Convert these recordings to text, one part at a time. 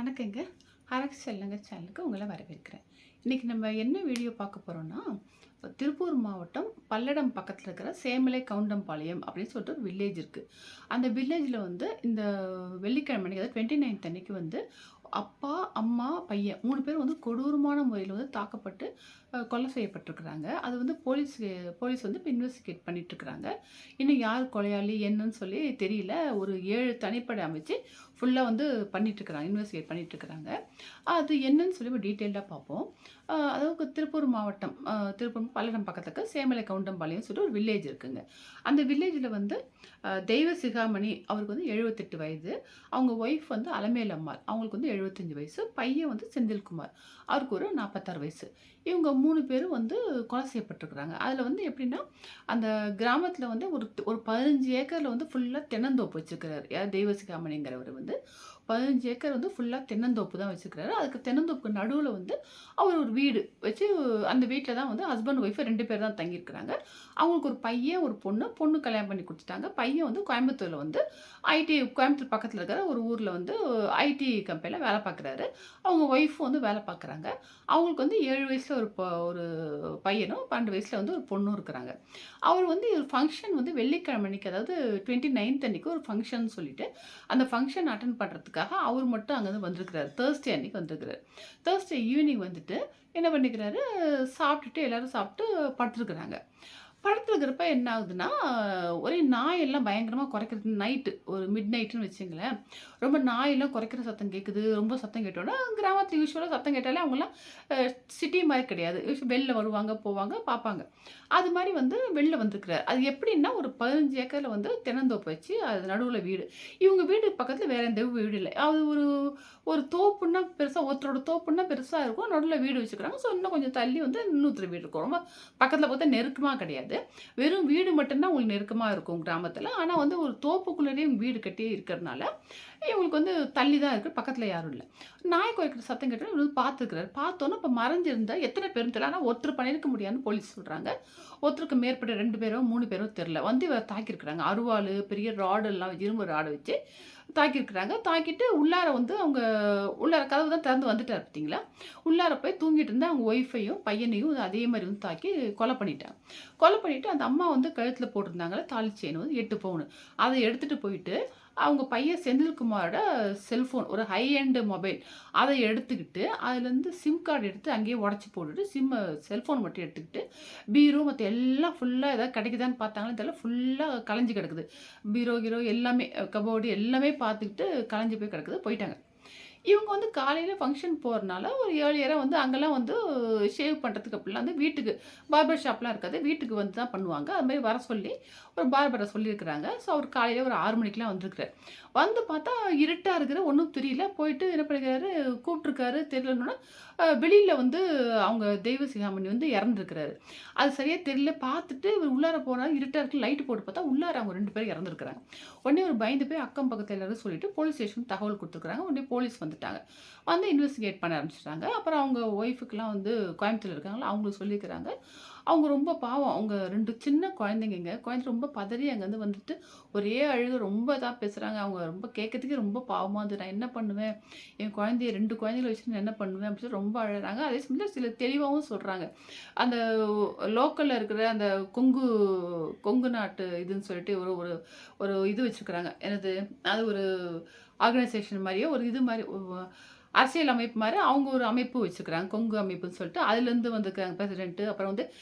வணக்கங்க. அரசு செல்லுங்க சேனலுக்கு உங்களை வரவேற்கிறேன். இன்றைக்கி நம்ம என்ன வீடியோ பார்க்க போகிறோன்னா திருப்பூர் மாவட்டம் பல்லடம் பக்கத்தில் இருக்கிற சேமலை கவுண்டம்பாளையம் அப்படின்னு சொல்லிட்டு ஒரு வில்லேஜ் இருக்குது அந்த வில்லேஜில் வந்து இந்த வெள்ளிக்கிழமை அன்னைக்கு, அதாவது டுவெண்ட்டி நைன்த் அன்றைக்கி வந்து அப்பா அம்மா பையன் மூணு பேரும் வந்து கொடூரமான முறையில் வந்து தாக்கப்பட்டு கொலை செய்யப்பட்டிருக்கிறாங்க. அது வந்து போலீஸ் போலீஸ் வந்து இப்போ இன்வெஸ்டிகேட் பண்ணிட்டுருக்குறாங்க. இன்னும் யார் கொலையாளி என்னன்னு சொல்லி தெரியல. ஒரு ஏழு தனிப்படை அமைச்சு ஃபுல்லாக வந்து பண்ணிகிட்ருக்குறாங்க இன்வெஸ்டிகேட் பண்ணிகிட்ருக்குறாங்க அது என்னன்னு சொல்லி ஒரு டீட்டெயில்டாக பார்ப்போம் அதாவது திருப்பூர் மாவட்டம் திருப்பூர் பல்லடம் பக்கத்துக்கு சேமலை கவுண்டம்பாளையம் சொல்லிட்டு ஒரு வில்லேஜ் இருக்குங்க. அந்த வில்லேஜில் வந்து தெய்வ சிகாமணி அவருக்கு வந்து எழுபத்தெட்டு வயது. அவங்க ஒய்ஃப் வந்து அலமேல் அம்மாள் அவங்களுக்கு வந்து எழுபத்தஞ்சு வயசு. பையன் வந்து செந்தில்குமார். அவருக்கு ஒரு நாற்பத்தாறு வயசு. இவங்க மூணு பேரும் வந்து கொலை செய்யப்பட்டிருக்கிறாங்க. அதில் வந்து எப்படின்னா அந்த கிராமத்தில் வந்து ஒரு ஒரு பதினஞ்சு ஏக்கரில் வந்து ஃபுல்லாக தென்னந்தோப்பு வச்சுருக்கிறாரு. யார்? தெய்வசிகாமணிங்கிறவர் வந்து. பதினஞ்சு ஏக்கர் வந்து ஃபுல்லாக தென்னந்தோப்பு தான் வச்சுருக்கிறாரு. அதுக்கு தென்னந்தோப்புக்கு நடுவில் வந்து அவர் ஒரு வீடு வச்சு அந்த வீட்டில் தான் வந்து ஹஸ்பண்ட் ஒய்ஃபு ரெண்டு பேர் தான் தங்கியிருக்கிறாங்க. அவங்களுக்கு ஒரு பையன் ஒரு பொண்ணு பொண்ணு கல்யாணம் பண்ணி கொடுத்துட்டாங்க. பையன் வந்து கோயம்புத்தூரில் வந்து ஐடி கோயம்புத்தூர் பக்கத்தில் இருக்கிற ஒரு ஊரில் வந்து ஐடி கம்பெனியில் வேலை பார்க்குறாரு. அவங்க ஒய்ஃபும் வந்து வேலை பார்க்குறாங்க. அவங்களுக்கு வந்து ஏழு வயசில் ஒரு ப- ஒரு பையனும் பன்னெண்டு வயசில் வந்து ஒரு பொண்ணும் இருக்கிறாங்க. அவர் வந்து ஒரு ஃபங்க்ஷன் வந்து வெள்ளிக்கிழமை அன்னைக்கு அதாவது டுவெண்ட்டி நைன்த் அன்னைக்கு ஒரு ஃபங்க்ஷன் சொல்லிட்டு அந்த ஃபங்க்ஷன் அட்டன் பண்ணுறதுக்காக அவர் மட்டும் அங்கேருந்து வந்திருக்கிறார். தேர்ஸ்டே அன்னைக்கு வந்திருக்கிறார். தேர்ஸ்டே ஈவினிங் வந்துட்டு என்ன பண்ணிக்கிறாரு? சாப்பிட்டுட்டு எல்லாரும் சாப்பிட்டு படுத்துருக்குறாங்க. படுத்துருக்கிறப்ப என்ன ஆகுதுன்னா ஒரே நாயெல்லாம் பயங்கரமாக குறைக்கிறது நைட்டு ஒரு மிட் நைட்டுன்னு வச்சுங்களேன். ரொம்ப நாயெல்லாம் குறைக்கிற சத்தம் கேட்குது ரொம்ப சத்தம் கேட்டோன்னா கிராமத்தில் யூஸ்வலாக சத்தம் கேட்டாலே அவங்களாம் சிட்டி மாதிரி கிடையாது. வெளில வருவாங்க போவாங்க பார்ப்பாங்க. அது மாதிரி வந்து வெளில வந்திருக்கிறார். அது எப்படின்னா ஒரு பதினஞ்சு ஏக்கரில் வந்து தென்னந்தோப்பு வச்சு அது நடுவில் வீடு. இவங்க வீடு பக்கத்தில் வேற எந்த வீடு இல்லை. அது ஒரு ஒரு தோப்புன்னா பெருசாக ஒருத்தரோட தோப்புன்னா பெருசாக இருக்கும். நடுவில் வீடு வச்சுக்கிறாங்க. ஸோ இன்னும் கொஞ்சம் தள்ளி வந்து இன்னொருத்தர் வீடு இருக்கும். ரொம்ப பக்கத்தில் பார்த்தா நெருக்கமாக கிடையாது. வெறும் வீடு மட்டும்தான் உங்களுக்கு நெருக்கமாக இருக்கும் கிராமத்தில். ஆனால் வந்து ஒரு தோப்புக்குள்ளேயே வீடு கட்டியே இருக்கிறதுனால இவங்களுக்கு வந்து தள்ளி தான் இருக்குது பக்கத்தில் யாரும் இல்லை. நாய் குறைக்கிற சத்தம் கேட்டால் இவர் வந்து பார்த்துருக்கிறாரு பார்த்தோன்னே இப்போ மறைஞ்சிருந்தால் எத்தனை பேரும் தெரியல. ஆனால் ஒருத்தர் பண்ணியிருக்க முடியாதுன்னு போலீஸ் சொல்கிறாங்க ஒருத்தருக்கு மேற்பட்ட ரெண்டு பேரோ மூணு பேரோ தெரில வந்து இவர் தாக்கியிருக்கிறாங்க. அருவாள் பெரிய ராடெல்லாம் இரும்பு ராடை வச்சு தாக்கியிருக்கிறாங்க. தாக்கிட்டு உள்ளார வந்து அவங்க உள்ளார கதவு தான் திறந்து வந்துட்டார் பார்த்தீங்களா? உள்ளார போய் தூங்கிட்டு இருந்தால் அவங்க ஒய்ஃபையும் பையனையும் அதே மாதிரி வந்து தாக்கி கொலை பண்ணிட்டாங்க. கொலை பண்ணிவிட்டு அந்த அம்மா வந்து கழுத்தில் போட்டிருந்தாங்களே தாலி செயின் வந்து எட்டு பவுன். அதை எடுத்துகிட்டு போயிட்டு அவங்க பையன் செந்தில்குமாரோட செல்ஃபோன் ஒரு ஹை ஹைஎண்டு மொபைல் அதை எடுத்துக்கிட்டு அதுலேருந்து சிம் கார்டு எடுத்து அங்கேயே உடச்சி போட்டுட்டு சிம்மு செல்ஃபோன் மட்டும் எடுத்துக்கிட்டு பீரோ மற்ற எல்லாம் ஃபுல்லாக ஏதாவது கிடைக்குதான்னு பார்த்தாங்களே தெரியல ஃபுல்லாக கலைஞ்சு கிடக்குது. பீரோ கீரோ எல்லாமே கபோர்டு எல்லாமே பார்த்துக்கிட்டு கலைஞ்சு போய் கிடக்குது. போயிட்டாங்க. இவங்க வந்து காலையில் ஃபங்க்ஷன் போகிறனால ஒரு ஏழியராக வந்து அங்கெல்லாம் வந்து ஷேவ் பண்ணுறதுக்கு அப்படிலாம் வந்து வீட்டுக்கு பார்பர் ஷாப்லாம் இருக்காது. வீட்டுக்கு வந்து தான் பண்ணுவாங்க. அது மாதிரி வர சொல்லி ஒரு பார்பரை சொல்லியிருக்கிறாங்க. ஸோ அவர் காலையில் ஒரு ஆறு மணிக்கெலாம் வந்திருக்கிறார். வந்து பார்த்தா இருட்டாக இருக்கிற ஒன்றும் தெரியல. போயிட்டு என்ன பண்ணிக்கிறாரு? கூப்பிட்ருக்காரு தெரியலன்னா வெளியில் வந்து அவங்க தெய்வ சிகாமணி வந்து இறந்துருக்கிறாரு. அது சரியாக தெரியல. பார்த்துட்டு இவர் உள்ளார போனால் இருட்டாக இருக்கு. லைட்டு போட்டு பார்த்தா உள்ளார அவங்க ரெண்டு பேரும் இறந்துருக்குறாங்க. உடனே ஒரு பயந்து போய் அக்கம் பக்கத்தில் எல்லாரும் சொல்லிட்டு போலீஸ் ஸ்டேஷன் தகவல் கொடுத்துருக்குறாங்க. உடனே போலீஸ் வந்து வந்துட்டாங்க. வந்து இன்வெஸ்டிகேட் பண்ண ஆரம்பிச்சிட்டாங்க. அப்புறம் அவங்க ஒய்ஃபுக்கெலாம் வந்து கோயம்புத்தூர் இருக்காங்களா அவங்களுக்கு சொல்லியிருக்கிறாங்க அவங்க ரொம்ப பாவம். அவங்க ரெண்டு சின்ன குழந்தைங்க குழந்தை ரொம்ப பதறி அங்கேருந்து வந்துட்டு ஒரே அழுக ரொம்ப இதாக பேசுகிறாங்க அவங்க ரொம்ப கேட்கறதுக்கே ரொம்ப பாவமாக இருந்தது. நான் என்ன பண்ணுவேன்? என் குழந்தைய ரெண்டு குழந்தைகளை வச்சு நான் என்ன பண்ணுவேன் அப்படின்னு சொல்லி ரொம்ப அழுறாங்க. அதே சமயத்தில் சில தெளிவாகவும் சொல்கிறாங்க அந்த லோக்கலில் இருக்கிற அந்த கொங்கு கொங்கு நாட்டு இதுன்னு சொல்லிட்டு ஒரு ஒரு ஒரு இது வச்சுருக்குறாங்க. எனது அது ஒரு ஆர்கனைசேஷன் மாதிரியே ஒரு இது மாதிரி அரசியல் அமைப்பு மாதிரி அவங்க ஒரு அமைப்பு வச்சுருக்குறாங்க கொங்கு அமைப்புன்னு சொல்லிட்டு. அதுலேருந்து வந்துருக்காங்க பிரசிடென்ட்டு அப்புறம் வந்து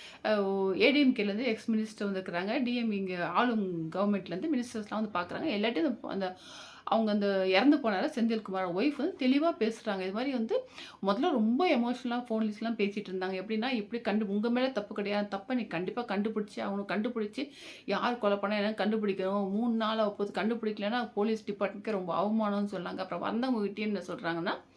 ஏடிஎம்கேலேருந்து எக்ஸ் மினிஸ்டர் வந்துருக்குறாங்க. டிஎம் இங்கே ஆளும் கவர்மெண்ட்லேருந்து மினிஸ்டர்ஸ்லாம் வந்து பார்க்குறாங்க. எல்லாத்தையும் அந்த- அவங்க அந்த இறந்து போனால செந்தில்குமார் ஒய்ஃப் வந்து தெளிவாக பேசுகிறாங்க இது மாதிரி வந்து முதல்ல ரொம்ப எமோஷனலாக ஃபோன்லிஸ்லாம் பேசிகிட்டு இருந்தாங்க. எப்படின்னா இப்படி கண்டு உங்கள் மேலே தப்பு கிடையாது. தப்பை நீ கண்டிப்பாக கண்டுபிடிச்சி அவனுக்கு கண்டுபிடிச்சி யார் கொலை பண்ணால் என்ன கண்டுபிடிக்கணும்? மூணு நாள் அப்போது கண்டுபிடிக்கலன்னா போலீஸ் டிபார்ட்மெண்ட்க்கு ரொம்ப அவமானம்னு சொன்னாங்க. அப்புறம் வந்தவங்ககிட்டே என்ன சொல்கிறாங்கன்னா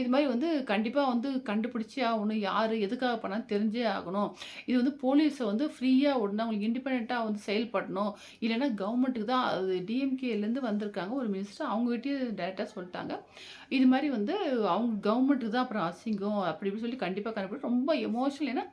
இது மாதிரி வந்து கண்டிப்பாக வந்து கண்டுபிடிச்சே ஆகணும். யார் எதுக்காக பண்ணாலும் தெரிஞ்சே ஆகணும். இது வந்து போலீஸை வந்து ஃப்ரீயாக விடணும். அவங்களுக்கு இண்டிபெண்ட்டாக வந்து செயல்படணும். இல்லைன்னா கவர்மெண்ட்டுக்கு தான் அது டிஎம்கேலேருந்து வந்திருக்காங்க ஒரு மினிஸ்டர். அவங்ககிட்டயே டேரெக்டாக சொல்லிட்டாங்க இது மாதிரி வந்து அவங்க கவர்மெண்ட்டுக்கு தான் அப்புறம் அசிங்கம் அப்படி இப்படின்னு சொல்லி கண்டிப்பாக கண்டுபிடி ரொம்ப எமோஷனல் ஏன்னா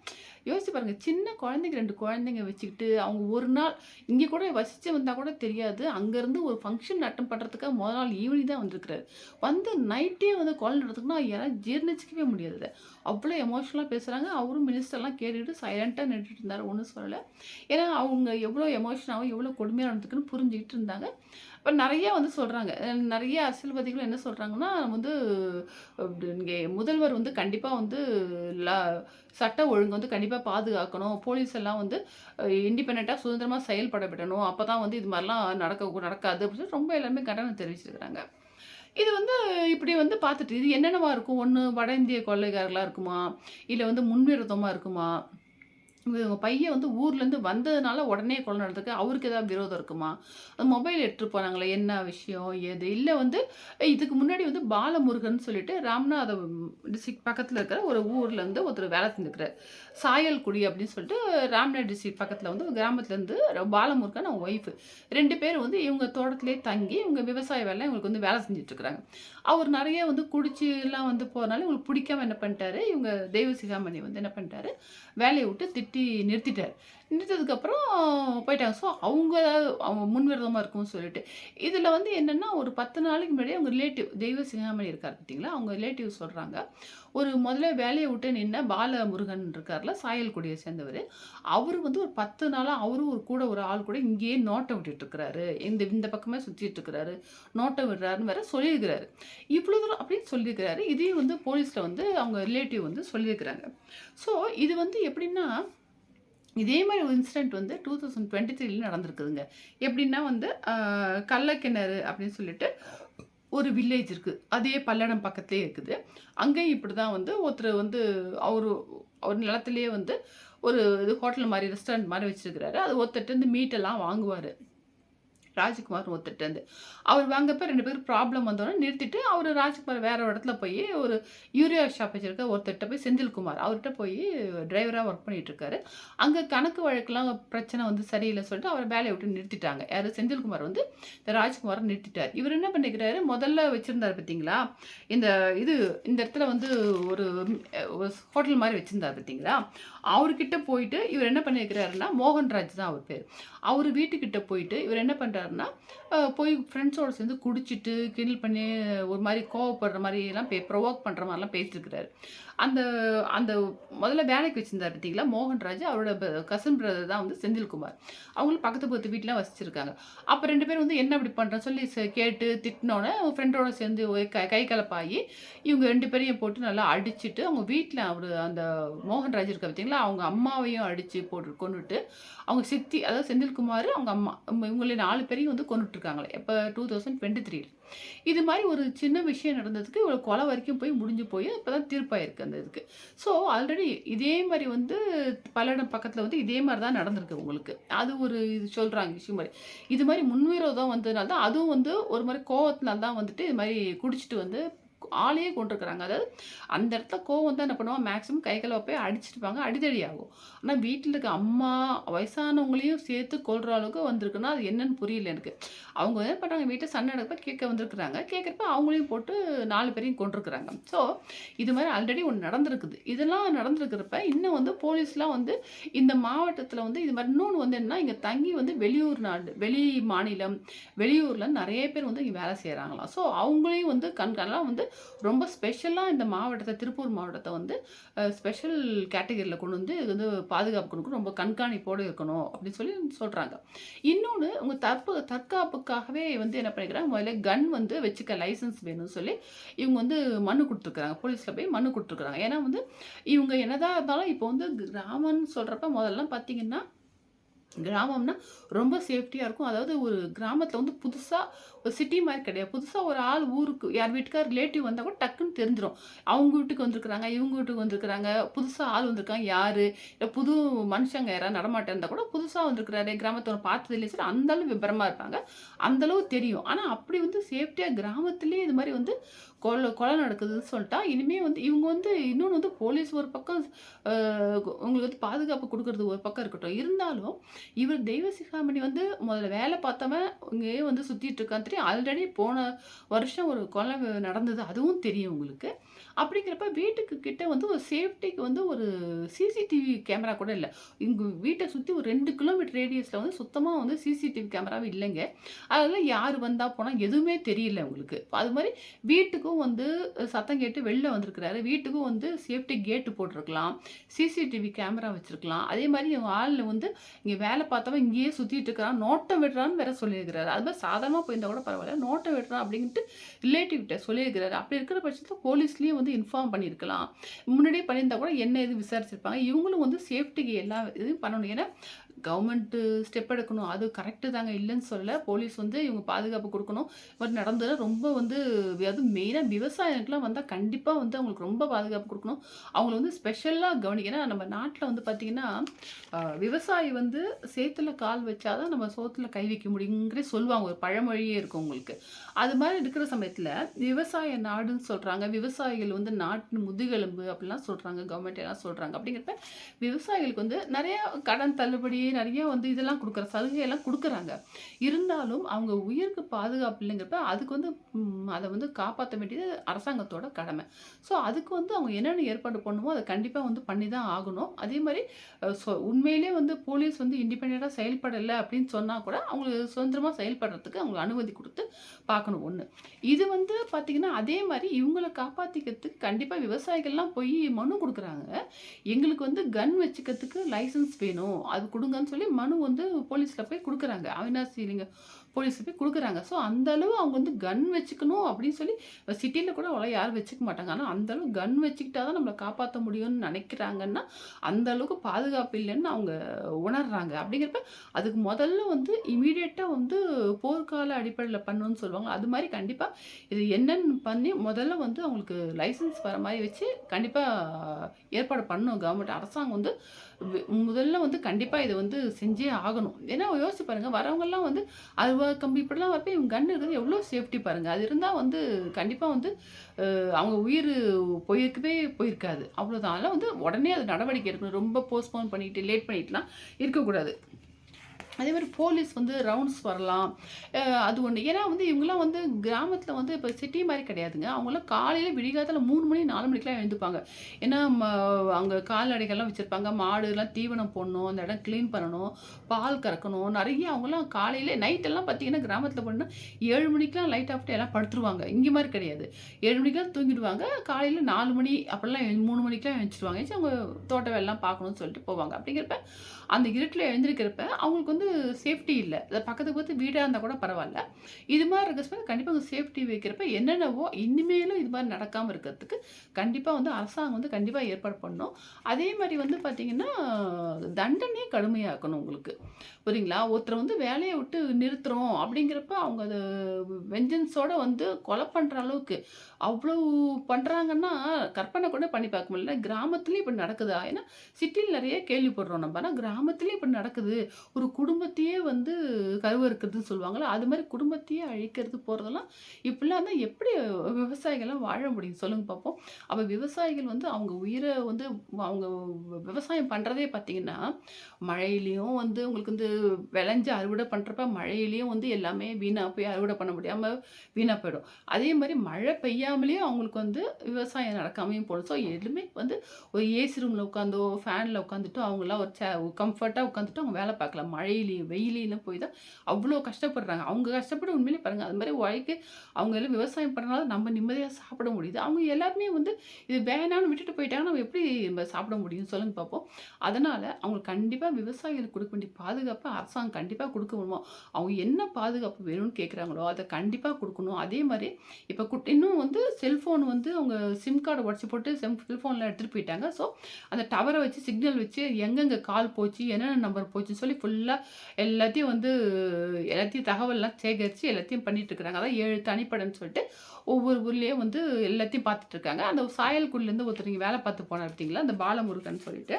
யோசிச்சு பாருங்கள் சின்ன குழந்தைங்க ரெண்டு குழந்தைங்க வச்சுக்கிட்டு அவங்க ஒரு நாள் இங்கே கூட வசிச்சு வந்தால் கூட தெரியாது. அங்கேருந்து ஒரு ஃபங்க்ஷன் அட்டம் பண்ணுறதுக்காக முதல் நாள் ஈவினிங் தான் வந்திருக்கிறாரு. வந்து நைட்டே வந்து குழந்தை நடத்துக்குன்னா யாராவது ஜீர்ணிச்சிக்கவே முடியாது அவ்வளோ எமோஷனலாக பேசுகிறாங்க அவரும் மினிஸ்டர்லாம் கேட்டுக்கிட்டு சைலண்ட்டாக நின்றுட்டு இருந்தார் ஒன்றும் சொல்லலை ஏன்னா அவங்க எவ்வளோ எமோஷனாகவும் எவ்வளோ கொடுமையாக நடந்துக்குன்னு புரிஞ்சுக்கிட்டு இருந்தாங்க. இப்போ நிறைய வந்து சொல்கிறாங்க நிறைய அரசியல்வாதிகள் என்ன சொல்கிறாங்கன்னா வந்து இங்கே முதல்வர் வந்து கண்டிப்பாக வந்து ல சட்ட ஒழுங்கு வந்து கண்டிப்பாக பாதுகாக்கணும். போலீஸ் எல்லாம் வந்து இண்டிபெண்ட்டாக சுதந்திரமாக செயல்பட விடணும். அப்பதான் வந்து இது மாதிரிலாம் நடக்க நடக்காது அப்படின்னு சொல்லி ரொம்ப எல்லாருமே கண்டனம் தெரிவிச்சிருக்கிறாங்க. இது வந்து இப்படி வந்து பார்த்துட்டு இது என்னென்னவா இருக்கும்? ஒன்று வட இந்திய கொள்ளைக்காரர்களாக இருக்குமா? இல்லை வந்து முன்விரோதமாக இருக்குமா? இவங்க பையன் வந்து ஊர்லேருந்து வந்ததுனால உடனே கொலை நடந்திருக்கு. அவருக்கு ஏதாவது விரோதம் இருக்குமா? மொபைல் எடுத்துட்டு போனாங்களே என்ன விஷயம்? ஏது? இல்லை வந்து இதுக்கு முன்னாடி வந்து பாலமுருகன் சொல்லிட்டு ராமநாதபுரம் டிஸ்ட்ரிக்ட் பக்கத்தில் இருக்கிற ஒரு ஊர்லேருந்து ஒருத்தர் வேலை செஞ்சுருக்கிறாரு. சாயல்குடி அப்படின்னு சொல்லிட்டு ராம்நாத் டிஸ்ட்ரிக்ட் பக்கத்தில் வந்து ஒரு கிராமத்துலேருந்து பாலமுருகன் அவங்க ஒய்ஃப் 2 பேரும் வந்து இவங்க தோட்டத்துலேயே தங்கி இவங்க விவசாய வேலை இவங்களுக்கு வந்து வேலை செஞ்சிட்ருக்குறாங்க அவர் நிறைய வந்து குடிச்சுலாம் வந்து போகிறனால இவங்களுக்கு பிடிக்காம என்ன பண்ணிட்டாரு, இவங்க தெய்வசிகாமணி வந்து என்ன பண்ணிட்டாரு, வேலையை விட்டு திட்டு நிறுத்திட்டாரு. நிறுத்ததுக்கப்புறம் போயிட்டாங்க. ஸோ அவங்க அவங்க முன்விரதமாக இருக்கும்னு சொல்லிட்டு. இதில் வந்து என்னென்னா ஒரு 10 நாளைக்கு முன்னாடி அவங்க ரிலேட்டிவ் தெய்வசிகாமணி இருக்கார் பார்த்தீங்களா, அவங்க ரிலேட்டிவ் சொல்கிறாங்க ஒரு முதல்ல வேலையை விட்டு நின்ன பாலமுருகன் இருக்கார்ல, சாயல்குடியை சேர்ந்தவர் அவர் வந்து ஒரு பத்து நாளாக அவரும் ஒரு கூட ஒரு ஆள் கூட இங்கேயே நோட்டை விட்டுட்டுருக்கிறாரு இந்த இந்த பக்கமே சுத்திட்டு இருக்கிறாரு. விடுறாருன்னு வேற சொல்லியிருக்கிறாரு. இவ்வளோ தூரம் அப்படின்னு சொல்லியிருக்கிறாரு. இதையும் வந்து போலீஸில் வந்து அவங்க ரிலேட்டிவ் வந்து சொல்லியிருக்கிறாங்க. ஸோ இது வந்து எப்படின்னா, இதே மாதிரி ஒரு இன்சிடென்ட் வந்து 2023ல நடந்திருக்குதுங்க. எப்படின்னா வந்து கள்ளக்கிணறு அப்படின்னு சொல்லிட்டு ஒரு வில்லேஜ் இருக்குது அதே பல்லடம் பக்கத்துலேயே இருக்குது. அங்கேயும் இப்படி தான் வந்து ஒருத்தர் வந்து அவர் அவர் நிலத்துலேயே வந்து ஒரு இது ஹோட்டல் மாதிரி ரெஸ்டாரண்ட் மாதிரி வச்சுருக்கிறாரு அது ஒருத்தர்ட்டருந்து வந்து மீட்டெல்லாம் வாங்குவார் ராஜ்குமார் ஒருத்தர்ட்டருந்து. அவர் வாங்கப்போ ரெண்டு பேரும் ப்ராப்ளம் வந்தோன்னே நிறுத்திட்டு, அவர் ராஜ்குமார் வேற ஒரு இடத்துல போய் ஒரு யூரியா ஷாப் வச்சிருக்க ஒருத்தர்கிட்ட போய் செந்தில்குமார் அவர்கிட்ட போய் டிரைவராக ஒர்க் பண்ணிட்டு இருக்காரு. அங்கே கணக்கு வழக்கெலாம் பிரச்சனை வந்து சரியில்லை சொல்லிட்டு அவரை வேலையை விட்டு நிறுத்திட்டாங்க. யார்? செந்தில்குமார் வந்து இந்த ராஜ்குமாரை நிறுத்திட்டார். இவர் என்ன பண்ணிக்கிறாரு, முதல்ல வச்சுருந்தார் பார்த்தீங்களா, இந்த இது இந்த இடத்துல வந்து ஒரு ஒரு ஹோட்டல் மாதிரி வச்சிருந்தாரு பார்த்தீங்களா, அவர்கிட்ட போயிட்டு இவர் என்ன பண்ணியிருக்கிறாருன்னா, மோகன்ராஜ் தான் அவர் பேர். அவர் வீட்டுக்கிட்ட போயிட்டு இவர் என்ன பண்ணுறாரு அ போய் ஃப்ரெண்ட்ஸோடு சேர்ந்து குடிச்சிட்டு, கிண்டில் பண்ணி ஒரு மாதிரி கோவப்படுற மாதிரிலாம் பே ப்ரொவோக் மாதிரிலாம் மாரிலாம் பேசியிருக்கிறாரு. அந்த அந்த முதல்ல வேலைக்கு வச்சிருந்தாரு பார்த்தீங்களா, மோகன்ராஜ் அவரோட கசன் கசின் பிரதர் தான் வந்து செந்தில்குமார். அவங்களும் பக்கத்து பக்கத்து வீட்டிலாம் வசிச்சிருக்காங்க. அப்போ ரெண்டு பேரும் வந்து என்ன இப்படி பண்றன்னு சொல்லி கேட்டு கேட்டு திட்டுனோனே ஃப்ரெண்டோட சேர்ந்து கை கை கலப்பாகி, இவங்க ரெண்டு பேரையும் போட்டு நல்லா அடிச்சுட்டு, அவங்க வீட்டில் அவரு அந்த மோகன்ராஜ் இருக்க பார்த்தீங்களா, அவங்க அம்மாவையும் அடித்து போட்டு கொண்டுட்டு அவங்க சித்தி அதாவது செந்தில்குமார், அவங்க அம்மா இவங்கள நாலு பேரையும் வந்து கொண்டுட்ருக்காங்களே எப்போ டூ தௌசண்ட் டுவெண்ட்டி த்ரீ இது மாதிரி ஒரு சின்ன விஷயம் நடந்ததுக்கு இவ்வளோ கொலை வரைக்கும் போய் முடிஞ்சு போய் இப்போ தான் தீர்ப்பாயிருக்கு அந்த இதுக்கு. ஸோ ஆல்ரெடி இதே மாதிரி வந்து பல்லடம் பக்கத்தில் வந்து இதே மாதிரி தான் நடந்திருக்கு உங்களுக்கு. அது ஒரு இது சொல்கிறாங்க இஷ்யூ மாதிரி இது மாதிரி முன்விரோதம் வந்ததுனால தான் அதுவும் வந்து ஒரு மாதிரி கோவத்தினால தான் வந்துட்டு இது மாதிரி குடிச்சிட்டு வந்து ஆளையே கொண்டிருக்கிறாங்க அதாவது அந்த இடத்துல கோவம் தான் என்ன பண்ணுவாங்க மேக்ஸிமம் கை கால போய் அடிச்சிருப்பாங்க. அடிதடி ஆகும். ஆனால் வீட்டில் இருக்க அம்மா, வயசானவங்களையும் சேர்த்து கொள்கிற அளவுக்கு வந்திருக்குன்னா, அது என்னன்னு புரியல எனக்கு. அவங்க என்ன பண்ணுறாங்க வீட்ல சண்டை நடப்ப கேட்க வந்திருக்கிறாங்க. கேட்குறப்ப அவங்களையும் போட்டு நாலு பேரையும் கொண்டிருக்கிறாங்க ஸோ இது மாதிரி ஆல்ரெடி ஒன்று நடந்திருக்குது. இதெல்லாம் நடந்திருக்கிறப்ப இன்னும் வந்து போலீஸ்லாம் வந்து இந்த மாவட்டத்தில் வந்து இது மாதிரி இன்னொன்று வந்து என்னன்னா, இங்கே தங்கி வந்து வெளியூர் நாடு, வெளி மாநிலம், வெளியூரில் நிறைய பேர் வந்து இங்கே வேலை செய்கிறாங்களாம் ஸோ அவங்களையும் வந்து கண்காணலாம் வந்து ரொம்ப ஸ்பெஷலாக இந்த மாவட்டத்தை திருப்பூர் மாவட்டத்தை வந்து ஸ்பெஷல் கேட்டகரியில் கொண்டு வந்து இது வந்து பாதுகாப்பு ரொம்ப கண்காணிப்போடு இருக்கணும் அப்படின்னு சொல்லி சொல்கிறாங்க இன்னொன்று உங்கள் தற்பு தற்காப்புக்காகவே வந்து என்ன பண்ணிக்கிறாங்க, முதல்ல கன் வந்து வச்சுக்க லைசென்ஸ் வேணும்னு சொல்லி இவங்க வந்து மனு கொடுத்துருக்குறாங்க. போலீஸில் போய் மனு கொடுத்துருக்குறாங்க. ஏன்னா வந்து இவங்க என்னதான் இருந்தாலும் இப்போ வந்து கிராமம்னு சொல்கிறப்ப முதல்லாம் பார்த்தீங்கன்னா, கிராமம்னா ரொம்ப சேஃப்டியாக இருக்கும். அதாவது ஒரு கிராமத்தில் வந்து புதுசாக ஒரு சிட்டி மாதிரி கிடையாது. புதுசாக ஒரு ஆள் ஊருக்கு யார் வீட்டுக்கார் ரிலேட்டிவ் வந்தால் கூட டக்குன்னு தெரிஞ்சிடும் அவங்க வீட்டுக்கு வந்திருக்கிறாங்க, இவங்க வீட்டுக்கு வந்திருக்கிறாங்க, புதுசாக ஆள் வந்திருக்காங்க யார் இல்லை புது மனுஷங்க யாராவது நடமாட்டம் இருந்தால் கூட புதுசாக வந்திருக்கிறாரு கிராமத்தை பார்த்தது இல்லையா சொல்லி அந்த விபரமாக இருப்பாங்க. அந்த அளவு தெரியும். ஆனால் அப்படி வந்து சேஃப்டியாக கிராமத்துலேயே இது மாதிரி வந்து கொலை கொலை நடக்குதுன்னு சொல்லிட்டா இனிமே வந்து இவங்க வந்து இன்னொன்று வந்து போலீஸ் ஒரு பக்கம் உங்களுக்கு வந்து பாதுகாப்பு கொடுக்கறது ஒரு பக்கம் இருக்கட்டும். இருந்தாலும் இவர் தெய்வசிகாமணி வந்து முதல்ல வேலை பார்த்தவன் இங்கேயே வந்து சுற்றிட்டு இருக்கான்னு தெரியும். ஆல்ரெடி போன வருஷம் ஒரு கொலை நடந்தது. அதுவும் தெரியும் உங்களுக்கு. அப்படிங்கிறப்ப வீட்டுக்கு கிட்ட வந்து ஒரு சேஃப்டிக்கு வந்து ஒரு சிசிடிவி கேமரா கூட இல்லை இங்கே வீட்டை சுற்றி ஒரு ரெண்டு கிலோமீட்டர் ரேடியஸில் வந்து சுத்தமாக வந்து சிசிடிவி கேமராவும் இல்லைங்க. அதில் யார் வந்தால் போனால் எதுவுமே தெரியல உங்களுக்கு. அது மாதிரி வீட்டுக்கும் வந்து சத்தம் கேட்டு வெளில வந்திருக்கிறாரு. வீட்டுக்கும் வந்து சேஃப்டி கேட்டு போட்டிருக்கலாம். சிசிடிவி கேமரா வச்சுருக்கலாம் அதே மாதிரி இவங்க ஆளில் வந்து இங்கே வேலை பார்த்தவன் இங்கேயே சுற்றிட்டு இருக்கிறான். நோட்டம் விடுறான்னு வேற சொல்லியிருக்கிறாரு. அது மாதிரி சாதாரணமாக போயிருந்தா கூட பரவாயில்ல நோட்டம் விடுறான் அப்படின்ட்டு ரிலேட்டிவ்கிட்ட சொல்லியிருக்கிறாரு. அப்படி இருக்கிற பட்சத்தில் போலீஸ்லேயும் வந்து இன்ஃபார்ம் பண்ணியிருக்கலாம். முன்னாடியே பண்ணியிருந்தா கூட என்ன இது விசாரிச்சிருப்பாங்க. இவங்களும் வந்து சேஃப்டிக்கு எல்லா இதுவும் பண்ணணும். ஏன்னா கவர்மெண்ட்டு ஸ்டெப் எடுக்கணும். அது கரெக்ட்டு தாங்க இல்லைன்னு சொல்ல போலீஸ் வந்து இவங்க பாதுகாப்பு கொடுக்கணும் பட் மாரி ரொம்ப வந்து அதுவும் மெயினாக விவசாயிகளுக்குலாம் வந்தால் கண்டிப்பாக வந்து அவங்களுக்கு ரொம்ப பாதுகாப்பு கொடுக்கணும் அவங்கள வந்து ஸ்பெஷலாக கவனிக்க ஏன்னா நம்ம நாட்டில் வந்து பார்த்திங்கன்னா விவசாயி வந்து சேத்துல கால் வச்சா தான் நம்ம சோத்துல கை வைக்க முடியுங்கிறே சொல்லுவாங்க. ஒரு பழமொழியே இருக்கும் உங்களுக்கு. அது மாதிரி இருக்கிற சமயத்தில் விவசாய நாடுன்னு சொல்கிறாங்க விவசாயிகள் வந்து நாட்டின் முதுகெலும்பு அப்படிலாம் சொல்கிறாங்க கவர்மெண்ட் எல்லாம் சொல்கிறாங்க அப்படிங்கிறப்ப விவசாயிகளுக்கு வந்து நிறையா கடன் தள்ளுபடி நிறைய வந்து இதெல்லாம் கொடுக்குற சலுகையெல்லாம் கொடுக்குறாங்க இருந்தாலும் அவங்க உயிருக்கு பாதுகாப்பு இல்லைங்கிறப்ப அதுக்கு வந்து அதை வந்து காப்பாற்ற வேண்டியது அரசாங்கத்தோட கடமை. ஸோ அதுக்கு வந்து அவங்க என்னென்ன ஏற்பாடு பண்ணணுமோ அதை கண்டிப்பாக வந்து பண்ணி தான் ஆகணும். அதே மாதிரி அ சொ வந்து போலீஸ் வந்து இண்டிபெண்ட்டாக செயல்படலை அப்படின்னு சொன்னால் கூட அவங்களுக்கு சுதந்திரமாக செயல்படுறதுக்கு அவங்களுக்கு அனுமதி கொடுத்து பார்க்கணும் ஒன்று இது வந்து பார்த்திங்கன்னா அதே மாதிரி இவங்கள காப்பாற்றிக்கிறதுக்கு கண்டிப்பாக விவசாயிகள்லாம் போய் மனு கொடுக்குறாங்க எங்களுக்கு வந்து கன் வச்சுக்கிறதுக்கு லைசென்ஸ் வேணும். அது கொடுங்க சொல்லி மனு வந்து போலீஸில் போய் குடுக்குறாங்க. அவினாசிலிங்க போலீஸ்ல போய் கொடுக்குறாங்க ஸோ அந்தளவு அவங்க வந்து கன் வச்சுக்கணும் அப்படின்னு சொல்லி சிட்டியில் கூட அவ்வளோ யாரும் வச்சுக்க மாட்டாங்க. ஆனால் அந்தளவு கன் வச்சுக்கிட்டா தான் நம்மளை காப்பாற்ற முடியும்னு நினைக்கிறாங்கன்னா அந்த அளவுக்கு பாதுகாப்பு இல்லைன்னு அவங்க உணர்றாங்க. அப்படிங்கிறப்ப அதுக்கு முதல்ல வந்து இமீடியட்டாக வந்து போர்க்கால அடிப்படையில் பண்ணணும்னு சொல்லுவாங்க. அது மாதிரி கண்டிப்பாக இது என்னன்னு பண்ணி முதல்ல வந்து அவங்களுக்கு லைசன்ஸ் வர மாதிரி வச்சு கண்டிப்பாக ஏற்பாடு பண்ணணும் கவர்மெண்ட் அரசாங்கம் வந்து முதல்ல வந்து கண்டிப்பாக இதை வந்து செஞ்சே ஆகணும். ஏன்னா யோசிச்சு பாருங்கள் வரவங்கெல்லாம் வந்து அவள் கம்பி இப்படிலாம் வரப்போ இவங்க கன் இருக்கிறது எவ்வளோ சேஃப்டி பாருங்க. அது இருந்தால் வந்து கண்டிப்பாக வந்து அவங்க உயிர் போயிருக்கவே போயிருக்காது. அவ்வளோதான். அதெல்லாம் வந்து உடனே அது நடவடிக்கை எடுக்கணும். ரொம்ப போஸ்ட்போன் பண்ணிட்டு, லேட் பண்ணிட்டுலாம் இருக்கக்கூடாது. அதே மாதிரி போலீஸ் வந்து ரவுண்ட்ஸ் வரலாம். அது ஒன்று ஏன்னா வந்து இவங்கெல்லாம் வந்து கிராமத்தில் வந்து இப்போ சிட்டி மாதிரி கிடையாதுங்க. அவங்களாம் காலையில் விடிகாலத்தில் மூணு மணி நாலு மணிக்கெல்லாம் எழுந்துப்பாங்க. ஏன்னா ம கால்நடைகள்லாம் வச்சுருப்பாங்க மாடுலாம் தீவனம் போடணும். அந்த இடம் க்ளீன் பண்ணணும். பால் கறக்கணும். நிறைய அவங்களாம் காலையில் நைட்டெல்லாம் பார்த்தீங்கன்னா, கிராமத்தில் போனீங்கன்னா 7 மணிக்கெல்லாம் லைட் ஆஃப்ட்டு எல்லாம் படுத்துருவாங்க. இங்கே மாதிரி கிடையாது. ஏழு மணிக்கெல்லாம் தூங்கிடுவாங்க. காலையில் நாலு மணி அப்படிலாம் 3 மணிக்கெல்லாம் எழுந்துருவாங்க அவங்க தோட்ட வேலைலாம் பார்க்கணும்னு சொல்லிட்டு போவாங்க. அப்படிங்கிறப்ப அந்த இருட்டில் எழுந்திரிக்கிறப்ப அவங்களுக்கு வந்து சேஃப்டி இல்ல. பக்கத்துக்கு பக்கத்து வீடாக இருந்தால் கூட பரவாயில்ல இது மாதிரி இருக்க சமயம் கண்டிப்பா சேஃப்டி வைக்கிறப்ப என்னென்னவோ இனிமேலும் இது மாதிரி நடக்காமல் இருக்கிறதுக்கு கண்டிப்பாக வந்து அரசாங்கம் வந்து கண்டிப்பாக ஏற்பாடு பண்ணணும். அதே மாதிரி வந்து பார்த்தீங்கன்னா, தண்டனையே கடுமையாக்கணும் உங்களுக்கு. புரியுங்களா? ஒருத்தரை வந்து வேலையை விட்டு நிறுத்துகிறோம் அப்படிங்கிறப்ப அவங்க அதை வெஞ்சன்ஸோட வந்து கொலை பண்ணுற அளவுக்கு அவ்வளோ பண்ணுறாங்கன்னா கற்பனை கூட பண்ணி பார்க்க முடியல. கிராமத்துலேயும் இப்படி நடக்குதா? ஏன்னா சிட்டியில் நிறைய கேள்விப்படுறோம் நம்ம. ஆனால் கிராமத்துலேயும் இப்படி நடக்குது. ஒரு குடும்பத்தையே வந்து கருவறுக்கிறதுன்னு சொல்லுவாங்களா அது மாதிரி குடும்பத்தையே அழிக்கிறது போகிறதெல்லாம் இப்படிலாம் தான் எப்படி விவசாயிகள்லாம் வாழ முடியும்? சொல்லுங்கள் பார்ப்போம். அப்போ விவசாயிகள் வந்து அவங்க உயிரை வந்து அவங்க விவசாயம் பண்ணுறதே பார்த்தீங்கன்னா, மழையிலையும் வந்து உங்களுக்கு வந்து விளைஞ்சு அறுவடை பண்ணுறப்ப மழையிலையும் வந்து எல்லாமே வீணாக போய் அறுவடை பண்ண முடியாமல் வீணாக போயிடும். அதே மாதிரி மழை பெய்யாமலேயே அவங்களுக்கு வந்து விவசாயம் நடக்காமையும் போடும். ஸோ எதுவுமே வந்து ஒரு ஏசி ரூமில் உட்காந்தோ, ஃபேனில் உட்காந்துட்டோ அவங்களாம் ஒரு சே கம்ஃபர்ட்டாக உட்காந்துட்டு அவங்க வேலை பார்க்கலாம். மழை மழையிலையும் வெயிலையும் போய் தான் அவ்வளோ கஷ்டப்படுறாங்க. அவங்க கஷ்டப்பட்டு உண்மையிலே பாருங்கள் அது மாதிரி உழைக்கு அவங்க எல்லாம் விவசாயம் பண்ணுறனால நம்ம நிம்மதியாக சாப்பிட முடியுது. அவங்க எல்லாருமே வந்து இது வேணான்னு விட்டுட்டு போயிட்டாங்கன்னா நம்ம எப்படி நம்ம சாப்பிட முடியும்? சொல்லுங்க பார்ப்போம் அதனால் அவங்களுக்கு கண்டிப்பாக விவசாயிகளுக்கு கொடுக்க வேண்டிய பாதுகாப்பை அரசாங்கம் கண்டிப்பாக கொடுக்க முடியுமோ அவங்க என்ன பாதுகாப்பு வேணும்னு கேட்குறாங்களோ அதை கண்டிப்பாக கொடுக்கணும். அதே மாதிரி இப்போ குட் இன்னும் வந்து செல்ஃபோன் வந்து அவங்க சிம் கார்டை உடச்சி போட்டு செம் செல்ஃபோனில் எடுத்துகிட்டு போயிட்டாங்க. ஸோ அந்த டவரை வச்சு சிக்னல் வச்சு எங்கெங்கே கால் போச்சு என்னென்ன நம்பர் போச்சுன்னு சொல்லி ஃபுல்லாக எல்லாத்தையும் வந்து எல்லாத்தையும் தகவல்லாம் சேகரித்து எல்லாத்தையும் பண்ணிகிட்ருக்குறாங்க இருக்கிறாங்க அதான் ஏழு தனிப்படம்னு சொல்லிட்டு ஒவ்வொரு ஊர்லேயும் வந்து எல்லாத்தையும் பார்த்துட்ருக்காங்க அந்த சாயல்குடிலேருந்து ஒருத்தருங்க வேலை பார்த்து போனார் பார்த்தீங்களா? அந்த பாலமுருகன் சொல்லிட்டு.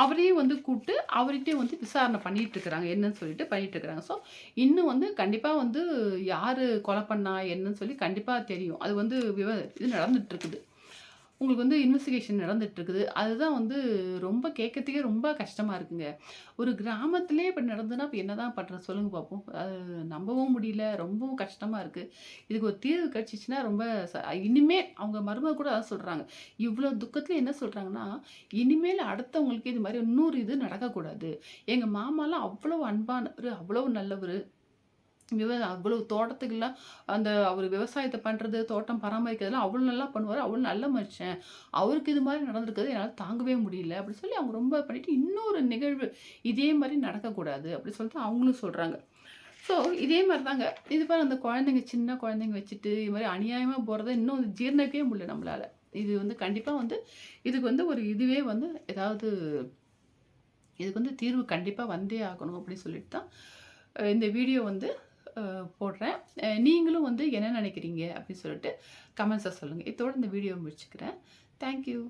அவரையும் வந்து கூப்பிட்டு அவர்கிட்டையும் வந்து விசாரணை பண்ணிகிட்ருக்குறாங்க என்னன்னு சொல்லிட்டு பண்ணிகிட்ருக்குறாங்க ஸோ இன்னும் வந்து கண்டிப்பாக வந்து யார் கொலை பண்ணா என்னன்னு சொல்லி கண்டிப்பாக தெரியும். அது வந்து விவ இது நடந்துகிட்ருக்குது உங்களுக்கு வந்து இன்வெஸ்டிகேஷன் நடந்துட்டு இருக்குது அதுதான் வந்து ரொம்ப கேட்கறதுக்கே ரொம்ப கஷ்டமாக இருக்குங்க. ஒரு கிராமத்திலே இப்போ நடந்ததுன்னா இப்போ என்ன தான் பண்ணுறது சொல்லுங்க பார்ப்போம் அது நம்பவும் முடியல. ரொம்பவும் கஷ்டமாக இருக்குது இதுக்கு ஒரு தீர்வு கிடச்சிச்சின்னா ரொம்ப ச இனிமே அவங்க மருமக கூட அதான் சொல்கிறாங்க இவ்வளோ துக்கத்தில் என்ன சொல்கிறாங்கன்னா இனிமேல் அடுத்தவங்களுக்கு இது மாதிரி இன்னொரு இது நடக்கக்கூடாது. எங்கள் மாமாலாம் அவ்வளோ அன்பானவர் அவ்வளோ நல்லவர். விவ அவ்வளோ தோட்டத்துக்கெல்லாம் அந்த அவர் விவசாயத்தை பண்ணுறது தோட்டம் பராமரிக்கிறதுலாம் அவ்வளோ நல்லா பண்ணுவார். அவ்வளோ நல்ல மனுஷன். அவருக்கு இது மாதிரி நடந்திருக்கிறது என்னால் தாங்கவே முடியல. அப்படி சொல்லி அவங்க ரொம்ப பண்ணிவிட்டு இன்னொரு நிகழ்வு இதே மாதிரி நடக்கக்கூடாது அப்படி சொல்லிட்டு அவங்களும் சொல்கிறாங்க ஸோ இதே மாதிரி தாங்க இது மாதிரி அந்த குழந்தைங்க சின்ன குழந்தைங்க வச்சுட்டு இது மாதிரி அநியாயமாக போகிறத இன்னும் ஜீர்ணிக்கவே முடியல நம்மளால். இது வந்து கண்டிப்பாக வந்து இதுக்கு வந்து ஒரு இதுவே வந்து ஏதாவது இதுக்கு வந்து தீர்வு கண்டிப்பாக வந்தே ஆகணும் அப்படின்னு சொல்லிட்டு தான் இந்த வீடியோ வந்து போடுறேன். நீங்களும் வந்து என்ன நினைக்கிறீங்க? அப்படின்னு சொல்லிட்டு கமெண்ட்ஸை சொல்லுங்கள் இதோட இந்த வீடியோ முடிச்சுக்கிறேன். தேங்க்யூ